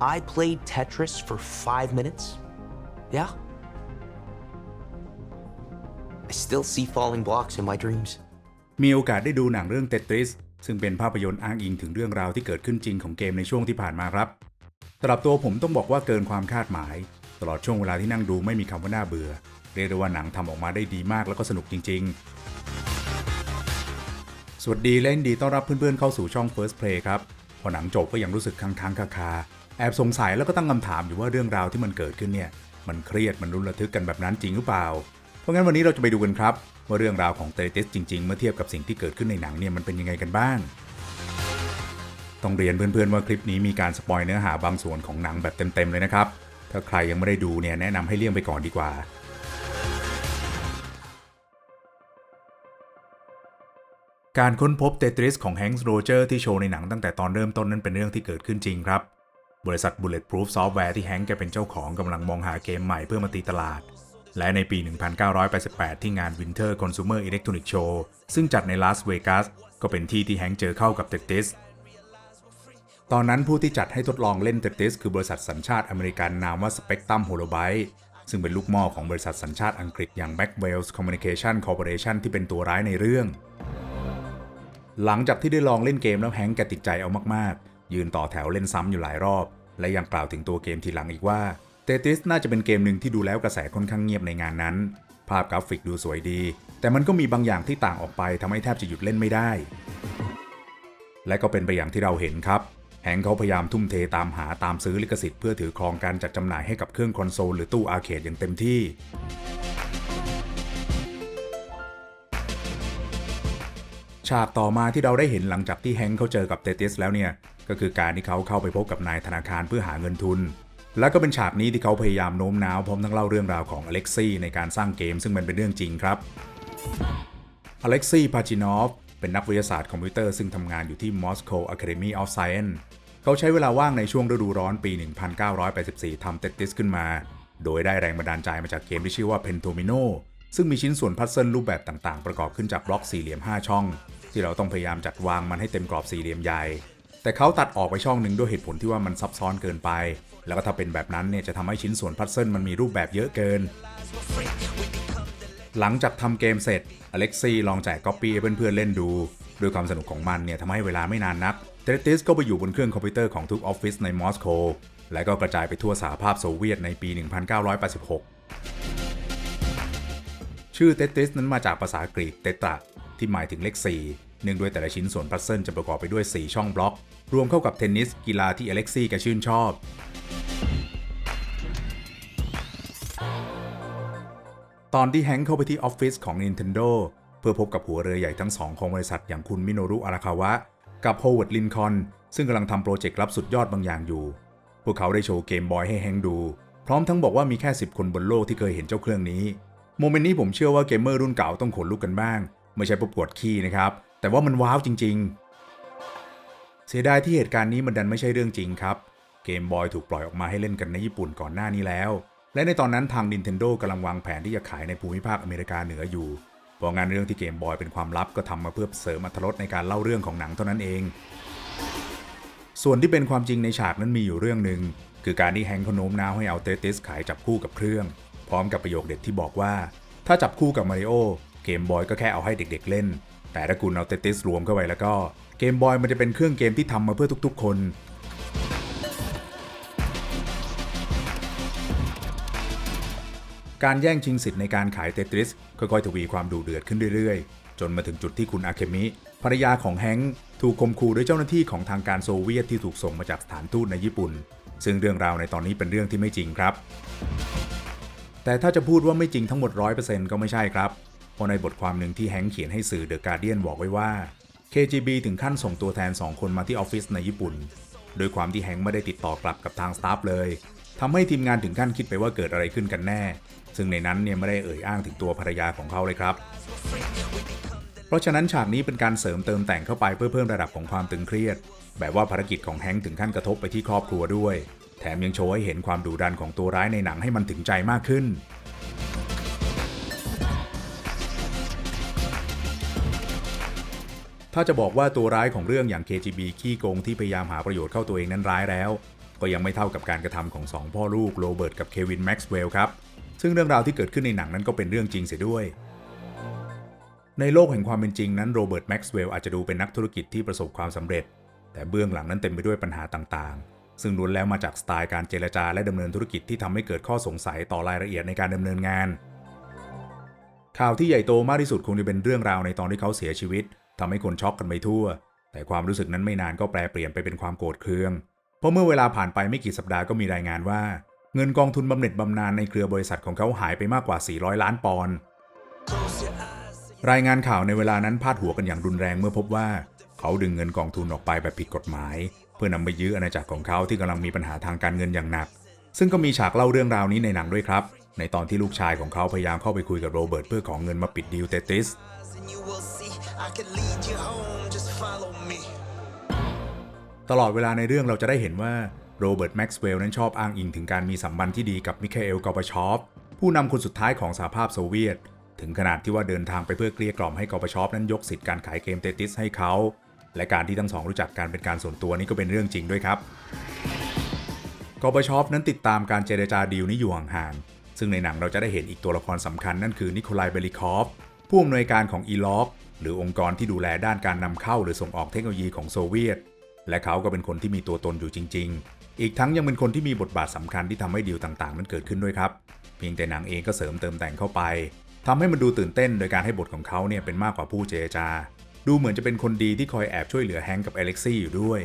I played Tetris for five minutes? Yeah? I still see falling blocks in my dreams. มีโอกาสได้ดูหนังเรื่อง Tetris ซึ่งเป็นภาพยนตร์อ้างอิงถึงเรื่องราวที่เกิดขึ้นจริงของเกมในช่วงที่ผ่านมาครับสำหรับตัวผมต้องบอกว่าเกินความคาดหมาย ตลอดช่วงเวลาที่นั่งดูไม่มีคำว่าน่าเบื่อ เรียกได้ว่าหนังทำออกมาได้ดีมากแล้วก็สนุกจริง ๆ สวัสดีและยินดีต้อนรับเพื่อนๆเข้าสู่ช่อง First Play ครับ พอหนังจบก็ยังรู้สึกค้างๆคาๆ แอบสงสัยแล้วก็ตั้งคำถามอยู่ว่าเรื่องราวที่มันเกิดขึ้นเนี่ยมันเครียดมันรุนระทึกกันแบบนั้นจริงหรือเปล่า เพราะงั้นวันนี้เราจะไปดูกันครับ ว่าเรื่องราวของเตติสจริง ๆ เมื่อเทียบกับสิ่งที่เกิดขึ้นในหนังเนี่ยมันเป็นยังไงกันบ้าง ต้องเรียนเพื่อนๆว่าคลิปนี้มีการสปอยเนื้อหาบางส่วนของหนังแบบเต็มๆเลยนะครับ ถ้าใครยังไม่ได้ดูเนี่ยแนะนำให้เลี่ยงไปก่อนดีกว่าการค้นพบเตทริสของแฮงส์โรเจอร์ที่โชว์ในหนังตั้งแต่ตอนเริ่มต้นนั้นเป็นเรื่องที่เกิดขึ้นจริงครับ บริษัท Bulletproof Software ที่แฮงก์แกเป็นเจ้าของกำลังมองหาเกมใหม่เพื่อมาตีตลาด และในปี 1988 ที่งาน Winter Consumer Electronics Show ซึ่งจัดในลาสเวกัสก็เป็นที่ที่แฮงก์เจอเข้ากับเตติสตอนนั้นผู้ที่จัดให้ทดลองเล่นเตติสคือบริษัทสัญชาติอเมริกันนามว่า Spectrum Holobyte ซึ่งเป็นลูกม่อของบริษัทสัญชาติอังกฤษอย่าง Backwells Communication Corporation ที่เป็นตัวร้ายในเรื่อง หลังจากที่ได้ลองเล่นเกมแล้วแฮงก์แกติดใจเอามากๆ ยืนต่อแถวเล่นซ้ำอยู่หลายรอบ และยังกล่าวถึงตัวเกมทีหลังอีกว่าเตติสน่าจะเป็นเกมหนึ่งที่ดูแล้วกระแสค่อนข้างเงียบในงานนั้น ภาพกราฟิกดูสวยดี แต่มันก็มีบางอย่างที่ต่างออกไปทำให้แทบจะหยุดเล่นไม่ได้ และก็เป็นไปอย่างที่เราเห็นครับ แฮงเขาพยายามทุ่มเทตามหาตามซื้อลิขสิทธิ์เพื่อถือครองการจัดจำหน่ายให้กับเครื่องคอนโซลหรือตู้อาร์เคดอย่างเต็มที่ฉากต่อมาที่เราได้เห็นหลังจากที่แฮงก์เขาเจอกับเตติสแล้วเนี่ย ก็คือการที่เขาเข้าไปพบกับนายธนาคารเพื่อหาเงินทุน และก็เป็นฉากนี้ที่เขาพยายามโน้มน้าวพร้อมทั้งเล่าเรื่องราวของอเล็กซี่ในการสร้างเกมซึ่งมันเป็นเรื่องจริงครับอเล็กซี่พาจินอฟเป็นนักวิทยาศาสตร์คอมพิวเตอร์ซึ่งทำงานอยู่ที่ Moscow Academy of Science เขาใช้เวลาว่างในช่วงฤดูร้อนปี 1984 ทำเตติสขึ้นมา โดยได้แรงบันดาลใจมาจากเกมที่ชื่อว่า Pentomino ซึ่งมีชิ้นส่วนพัซเซิลรูปแบบต่างๆ ประกอบขึ้นจากบล็อกสี่เหลี่ยม 5 ช่อง ที่เราต้องพยายามจัดวางมันให้เต็มกรอบสี่เหลี่ยมใหญ่ แต่เขาตัดออกไปช่องหนึ่งด้วยเหตุผลที่ว่ามันซับซ้อนเกินไป แล้วก็ถ้าเป็นแบบนั้นเนี่ยจะทำให้ชิ้นส่วนพัซเซิลมันมีรูปแบบเยอะเกิน หลังจากทำเกมเสร็จอเล็กซี่ลองแจกก๊อปปี้ให้เพื่อนๆเล่นดูด้วยความสนุกของมันเนี่ยทำให้เวลาไม่นานนักเทติสก็ไปอยู่บนเครื่องคอมพิวเตอร์ของทุกออฟฟิศในมอสโก และก็กระจายไปทั่วสหภาพโซเวียตในปี 1986 ชื่อเตติสนั้นมาจากภาษากรีกเตตราที่หมายถึงเลข4 เนื่องด้วยแต่ละชิ้นส่วนพัซเซิลจะประกอบไปด้วย 4 ช่องบล็อก รวมเข้ากับเทนนิสกีฬาที่อเล็กซี่แกชื่นชอบตอนที่แฮงค์เข้าไปที่ออฟฟิศของ Nintendo เพื่อพบกับหัวเรือใหญ่ทั้งสองของบริษัทอย่างคุณมิโนรุอาราคาวะ กับโฮเวิร์ดลินคอนซึ่งกำลังทำโปรเจกต์ลับสุดยอดบางอย่างอยู่ พวกเขาได้โชว์เกมบอยให้แฮงค์ดู พร้อมทั้งบอกว่ามีแค่ 10 คนบนโลกที่เคยเห็นเจ้าเครื่องนี้ โมเมนต์นี้ผมเชื่อว่าเกมเมอร์รุ่นเก่าต้องขนลุกกันบ้าง ไม่ใช่ประปวดขี้นะครับ แต่ว่ามันว้าวจริง ๆ เสียดายที่เหตุการณ์นี้มันดันไม่ใช่เรื่องจริงครับเกมบอยถูกปล่อยออกมาให้เล่นกันในญี่ปุ่นก่อนหน้านี้แล้ว และในตอนนั้นทาง Nintendo กำลังวางแผนที่จะขายในภูมิภาคอเมริกาเหนืออยู่เพราะงานเรื่องที่เกมบอยเป็นความลับก็ทำมาเพื่อเสริมอรรถรสในการเล่าเรื่องของหนังเท่านั้นเอง ส่วนที่เป็นความจริงในฉากนั้นมีอยู่เรื่องหนึ่งคือการที่แฮงค์เขาโน้มน้าวให้เอาเตติสขายจับคู่กับเครื่อง พร้อมกับประโยคเด็ดที่บอกว่า ถ้าจับคู่กับมาริโอเกมบอยก็แค่เอาให้เด็กๆเล่น แต่ถ้าคุณเอาเตติสรวมเข้าไปแล้วก็เกมบอยมันจะเป็นเครื่องเกมที่ทำมาเพื่อทุกๆ คนการแย่งชิงสิทธิ์ในการขายเตตริสค่อยๆ ทวีความดุเดือดขึ้นเรื่อยๆ จนมาถึงจุดที่คุณอาเคมิ ภรรยาของแฮงค์ถูกข่มขู่ด้วยเจ้าหน้าที่ของทางการโซเวียตที่ถูกส่งมาจากสถานทูตในญี่ปุ่น ซึ่งเรื่องราวในตอนนี้เป็นเรื่องที่ไม่จริงครับ แต่ถ้าจะพูดว่าไม่จริงทั้งหมด 100%ก็ไม่ใช่ครับ เพราะในบทความหนึ่งที่แฮงเขียนให้สื่อเดอะการ์เดียนบอกไว้ว่า KGB ถึงขั้นส่งตัวแทน 2 คนมาที่ออฟฟิศในญี่ปุ่น โดยความที่แฮงไม่ได้ติดต่อกลับกับทางสตาฟเลยทำให้ทีมงานถึงขั้นคิดไปว่าเกิดอะไรขึ้นกันแน่ ซึ่งในนั้นเนี่ยไม่ได้เอ่ยอ้างถึงตัวภรรยาของเขาเลยครับ เพราะฉะนั้นฉากนี้เป็นการเสริมเติมแต่งเข้าไปเพื่อเพิ่มระดับของความตึงเครียด แบบว่าภารกิจของแฮงถึงขั้นกระทบไปที่ครอบครัวด้วย แถมยังโชว์ให้เห็นความดุดันของตัวร้ายในหนังให้มันถึงใจมากขึ้น ถ้าจะบอกว่าตัวร้ายของเรื่องอย่าง KGB ขี้โกงที่พยายามหาประโยชน์เข้าตัวเองนั้นร้ายแล้ว ก็ยังไม่เท่ากับการกระทำของสองพ่อลูกโรเบิร์ตกับเควินแม็กซ์เวลล์ครับ ซึ่งเรื่องราวที่เกิดขึ้นในหนังนั้นก็เป็นเรื่องจริงเสียด้วย ในโลกแห่งความเป็นจริงนั้นโรเบิร์ตแม็กซ์เวลล์อาจจะดูเป็นนักธุรกิจที่ประสบความสำเร็จ แต่เบื้องหลังนั้นเต็มไปด้วยปัญหาต่างๆ ซึ่งล้วนแล้วมาจากสไตล์การเจรจาและดำเนินธุรกิจที่ทำให้เกิดข้อสงสัยต่อรายละเอียดในการดำเนินงาน ข่าวที่ใหญ่โตมากที่สุดคงจะเป็นเรื่องราวในตอนที่เขาเสียชีวิต ทำให้คนช็อกกันไปทั่ว แต่ความรู้สึกนั้นไม่นานก็แปลเปลี่ยนไปเป็นความโกรธเคือง เพราะเมื่อเวลาผ่านไปไม่กี่สัปดาห์ก็มีรายงานว่า เงินกองทุนบำเหน็จบำนาญในเครือบริษัทของเขาหายไปมากกว่า 400 ล้านปอนด์รายงานข่าวในเวลานั้นพาดหัวกันอย่างรุนแรงเมื่อพบว่า เขาดึงเงินกองทุนออกไปแบบผิดกฎหมาย เพื่อนำไปยื้ออาณาจักรของเขาที่กำลังมีปัญหาทางการเงินอย่างหนัก ซึ่งก็มีฉากเล่าเรื่องราวนี้ในหนังด้วยครับ ในตอนที่ลูกชายของเขาพยายามเข้าไปคุยกับโรเบิร์ตเพื่อขอเงินมาปิดดีลเตติส I can lead you home. Just follow me. ตลอดเวลาในเรื่องเราจะได้เห็นว่าโรเบิร์ตแม็กซ์เวลล์นั้นชอบอ้างอิงถึงการมีสัมพันธ์ที่ดีกับมิคาเอลกอร์บาชอฟผู้นำคนสุดท้ายของสหภาพโซเวียต ถึงขนาดที่ว่าเดินทางไปเพื่อเกลี้ยกล่อมให้กอร์บาชอฟนั้นยกสิทธิ์การขายเกมเตติสให้เขา และการที่ทั้งสองรู้จักการเป็นการส่วนตัวนี่ก็เป็นเรื่องจริงด้วยครับกอร์บาชอฟนั้นติดตามการเจรจาดีลนี้อยู่ห่างๆซึ่งในหนังเราจะได้เห็นอีกตัวละครสำคัญนั่นคือนิโคลายเบลิคอฟผู้อำนวยการของอีล็อก หรือองค์กรที่ดูแลด้านการนำเข้าหรือส่งออกเทคโนโลยีของโซเวียต และเขาก็เป็นคนที่มีตัวตนอยู่จริง ๆ อีกทั้งยังเป็นคนที่มีบทบาทสำคัญที่ทำให้ดีลต่างๆ นั้นเกิดขึ้นด้วยครับ เพียงแต่หนังเองก็เสริมเติมแต่งเข้าไปทำให้มันดูตื่นเต้นโดยการให้บทของเขาเนี่ยเป็นมากกว่าผู้เจรจา ดูเหมือนจะเป็นคนดีที่คอยแอบช่วยเหลือแฮงกับเอเล็กซี่อยู่ด้วย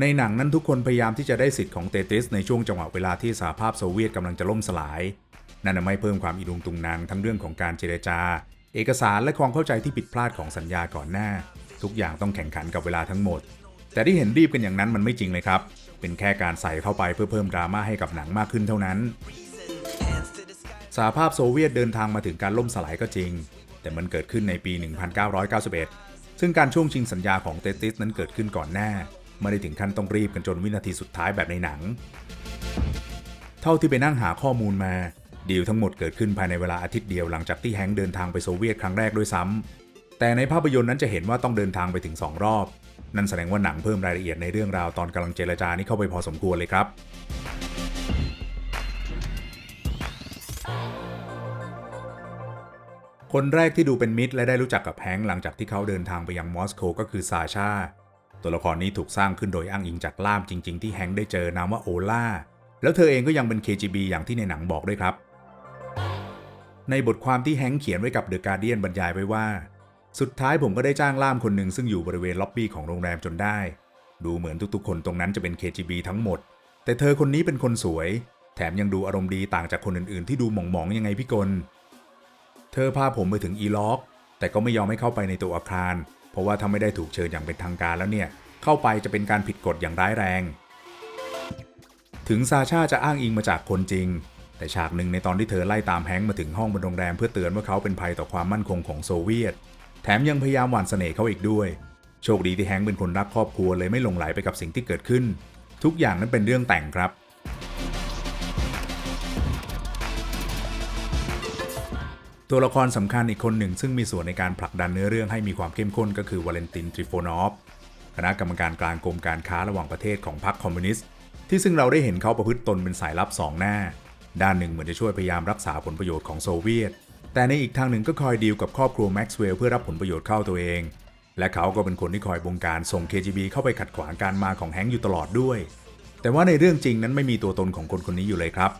ในหนังนั้นทุกคนพยายามที่จะได้สิทธิ์ของเตติสในช่วงจังหวะเวลาที่สหภาพโซเวียตกำลังจะล่มสลาย นั่นทำให้เพิ่มความอีลุงตุงนางทั้งเรื่องของการเจรจา เอกสารและความเข้าใจที่ผิดพลาดของสัญญาก่อนหน้า ทุกอย่างต้องแข่งขันกับเวลาทั้งหมด แต่ที่เห็นรีบกันอย่างนั้นมันไม่จริงเลยครับ เป็นแค่การใส่เข้าไปเพื่อเพิ่มดราม่าให้กับหนังมากขึ้นเท่านั้นสหภาพโซเวียตเดินทางมาถึงการล่มสลายก็จริง แต่มันเกิดขึ้นในปี 1991 ซึ่งการช่วงชิงสัญญาของเตติสนั้นเกิดขึ้นก่อนหน้า ไม่ได้ถึงขั้นต้องรีบกันจนวินาทีสุดท้ายแบบในหนัง เท่าที่ไปนั่งหาข้อมูลมาดีลทั้งหมดเกิดขึ้นภายในเวลาอาทิตย์เดียวหลังจากที่แฮงค์เดินทางไปโซเวียตครั้งแรกด้วยซ้ำแต่ในภาพยนตร์นั้นจะเห็นว่าต้องเดินทางไปถึง 2 รอบ นั่นแสดงว่าหนังเพิ่มรายละเอียดในเรื่องราวตอนกำลังเจรจานี้เข้าไปพอสมควรเลยครับคนแรกที่ดูเป็นมิตรและได้รู้จักกับแฮงค์หลังจากที่เขาเดินทางไปยังมอสโกก็คือซาชา ตัวละครนี้ถูกสร้างขึ้นโดยอ้างอิงจากล่ามจริง ๆ ที่แฮงค์ได้เจอนามว่าโอล่า แล้วเธอเองก็ยังเป็น KGB อย่างที่ในหนังบอกด้วยครับ ในบทความที่แฮงค์เขียนไว้กับเดอะการเดียนบรรยายไว้ว่า สุดท้ายผมก็ได้จ้างล่ามคนหนึ่งซึ่งอยู่บริเวณล็อบบี้ของโรงแรมจนได้ ดูเหมือนทุกๆ คนตรงนั้นจะเป็น KGB ทั้งหมด แต่เธอคนนี้เป็นคนสวย แถมยังดูอารมณ์ดีต่างจากคนอื่นๆ ที่ดูหมองๆยังไงพี่กลเธอพาผมไปถึงอีล็อกแต่ก็ไม่ยอมให้เข้าไปในตัวอาคาร เพราะว่าถ้าไม่ได้ถูกเชิญอย่างเป็นทางการแล้วเนี่ย เข้าไปจะเป็นการผิดกฎอย่างร้ายแรง ถึงซาชาจะอ้างอิงมาจากคนจริง แต่ฉากหนึ่งในตอนที่เธอไล่ตามแฮงค์มาถึงห้องบนโรงแรมเพื่อเตือนว่าเขาเป็นภัยต่อความมั่นคงของโซเวียต แถมยังพยายามหว่านเสน่ห์เขาอีกด้วย โชคดีที่แฮงค์เป็นคนรักครอบครัวเลยไม่หลงไหลไปกับสิ่งที่เกิดขึ้น ทุกอย่างนั้นเป็นเรื่องแต่งครับ ตัวละครสำคัญอีกคนหนึ่ง ซึ่งมีส่วนในการผลักดันเนื้อเรื่องให้มีความเข้มข้นก็คือวาเลนตินทริโฟนอฟคณะกรรมการกลางกรมการค้าระหว่างประเทศของพรรคคอมมิวนิสต์ที่ซึ่งเราได้เห็นเขาประพฤติตนเป็นสายลับสองหน้า ด้านหนึ่งเหมือนจะช่วยพยายามรักษาผลประโยชน์ของโซเวียต แต่ในอีกทางหนึ่งก็คอยดีลกับครอบครัวแม็กซ์เวลล์เพื่อรับผลประโยชน์เข้าตัวเอง และเขาก็เป็นคนที่คอยบงการส่ง KGB เข้าไปขัดขวางการมาของแฮงค์อยู่ตลอดด้วย แต่ว่าในเรื่องจริงนั้นไม่มีตัวตนของคนคนนี้อยู่เลยครับ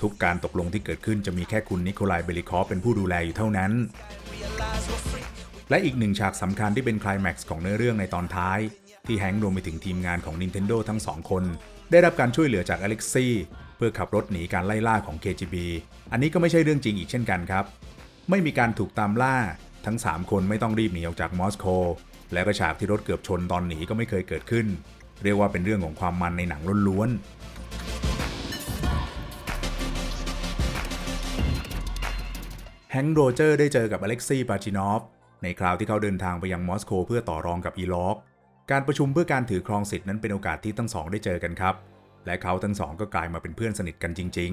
ทุกการตกลงที่เกิดขึ้นจะมีแค่คุณนิโคลายเบลิคอฟเป็นผู้ดูแลอยู่เท่านั้น และอีกหนึ่งฉากสำคัญที่เป็นคลแม็กซ์ของเนื้อเรื่องในตอนท้าย ที่แฮงค์รวมไปถึงทีมงานของ Nintendo ทั้งสองคน ได้รับการช่วยเหลือจากอเล็กซี่เพื่อขับรถหนีการไล่ล่าของ KGB อันนี้ก็ไม่ใช่เรื่องจริงอีกเช่นกันครับ ไม่มีการถูกตามล่า ทั้ง 3 คนไม่ต้องรีบหนีออกจากมอสโก และกระฉากที่รถเกือบชนตอนหนีก็ไม่เคยเกิดขึ้น เรียกว่าเป็นเรื่องของความมันในหนังล้วนๆ แฮงค์โรเจอร์ได้เจอกับอเล็กซี่ปาจินอฟในคราวที่เขาเดินทางไปยังมอสโกเพื่อต่อรองกับอีล็อกการประชุมเพื่อการถือครองสิทธิ์นั้นเป็นโอกาสที่ทั้งสองได้เจอกันครับ และเขาทั้งสองก็กลายมาเป็นเพื่อนสนิทกันจริง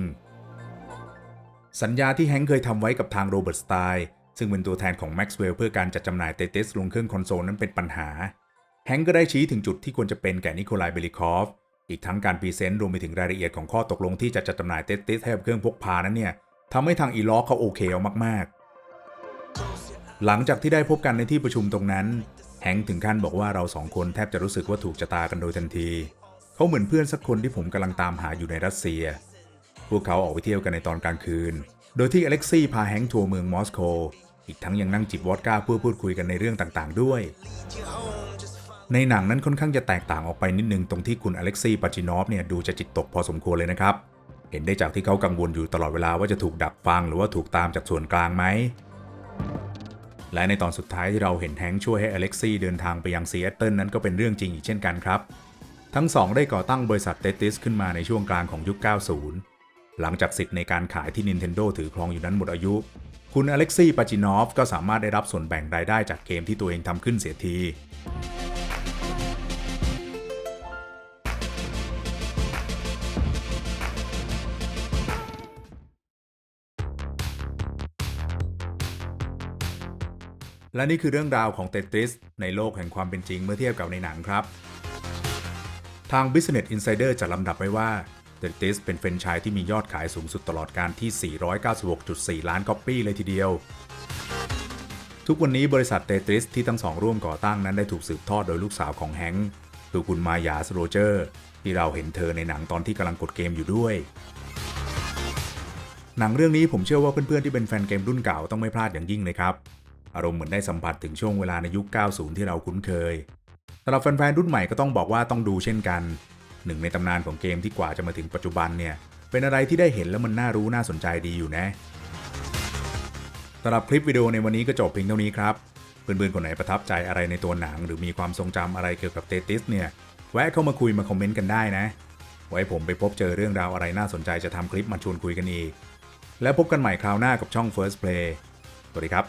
ๆ สัญญาที่แฮงค์เคยทำไว้กับทางโรเบิร์ตสไตน์ซึ่งเป็นตัวแทนของแม็กซ์เวลล์เพื่อการจัดจำหน่ายเตติสลงเครื่องคอนโซลนั้นเป็นปัญหา แฮงก์ก็ได้ชี้ถึงจุดที่ควรจะเป็นแก่นิโคลายเบลิคอฟ อีกทั้งการพรีเซนต์รวมไปถึงรายละเอียดของข้อตกลงที่จะจัดจำหน่ายเตติสให้กับเครื่องพกพานั้นเนี่ย ทำให้ทางอีล็อกเขาโอเคเอามากๆ หลังจากที่ได้พบกันในที่ประชุมตรงนั้น แฮงก์ถึงขั้นบอกว่าเราสองคนแทบจะรู้สึกว่าถูกชะตากันโดยทันที เขาเหมือนเพื่อนสักคนที่ผมกำลังตามหาอยู่ในรัสเซีย พวกเขาออกไปเที่ยวกันในตอนกลางคืน โดยที่อเล็กซี่พาแฮงค์ทัวร์เมืองมอสโก อีกทั้งยังนั่งจิบวอดก้าเพื่อพูดคุยกันในเรื่องต่างๆ ด้วยในหนังนั้นค่อนข้างจะแตกต่างออกไปนิดนึงตรงที่คุณอเล็กซี่ปาจินอฟเนี่ยดูจะจิตตกพอสมควรเลยนะครับ เห็นได้จากที่เขากังวลอยู่ตลอดเวลาว่าจะถูกดักฟังหรือว่าถูกตามจากส่วนกลางไหม และในตอนสุดท้ายที่เราเห็นแฮงช่วยให้อเล็กซี่เดินทางไปยังซีแอตเทิลนั้นก็เป็นเรื่องจริงอีกเช่นกันครับ ทั้งสองได้ก่อตั้งบริษัทเตติสขึ้นมาในช่วงกลางของยุค 90 หลังจากสิทธิ์ในการขายที่ Nintendo ถือครองอยู่นั้นหมดอายุ คุณอเล็กซี่ปาจินอฟก็สามารถได้รับส่วนแบ่งรายได้จากเกมที่ตัวเองทำขึ้นเสียที และนี่คือเรื่องราวของเตตริสในโลกแห่งความเป็นจริงเมื่อเทียบกับในหนังครับ ทาง Business Insider จัดลำดับไว้ว่า t e t r i s เป็นเฟรนไชส์ที่มียอดขายสูงสุดตลอดการที่ 496.4 ล้านก๊อปปี้เลยทีเดียว ทุกวันนี้บริษัทเตตริสที่ทั้งสองร่วมก่อตั้งนั้นได้ถูกสืบทอดโดยลูกสาวของแฮงค์คือคุณมายาสโรเจอร์ ที่เราเห็นเธอในหนังตอนที่กำลังกดเกมอยู่ด้วยหนังเรื่องนี้ผมเชื่อว่าเพื่อนๆที่เป็นแฟนเกมรุ่นเก่าต้องไม่พลาดอย่างยิ่งเลยครับ อารมณ์เหมือนได้สัมผัสถึงช่วงเวลาในยุค 90 ที่เราคุ้นเคยสำหรับแฟนๆรุ่นใหม่ก็ต้องบอกว่าต้องดูเช่นกัน หนึ่งในตำนานของเกมที่กว่าจะมาถึงปัจจุบันเนี่ย เป็นอะไรที่ได้เห็นแล้วมันน่ารู้น่าสนใจดีอยู่นะสำหรับคลิปวิดีโอในวันนี้ก็จบเพียงเท่านี้ครับเพื่อนๆคนไหนประทับใจอะไรในตัวหนัง หรือมีความทรงจำอะไรเกี่ยวกับเตติสเนี่ยแวะเข้ามาคุยมาคอมเมนต์กันได้นะ ไว้ผมไปพบเจอเรื่องราวอะไรน่าสนใจจะทำคลิปมาชวนคุยกันอีก แล้วพบกันใหม่คราวหน้ากับช่อง First Play สวัสดีครับ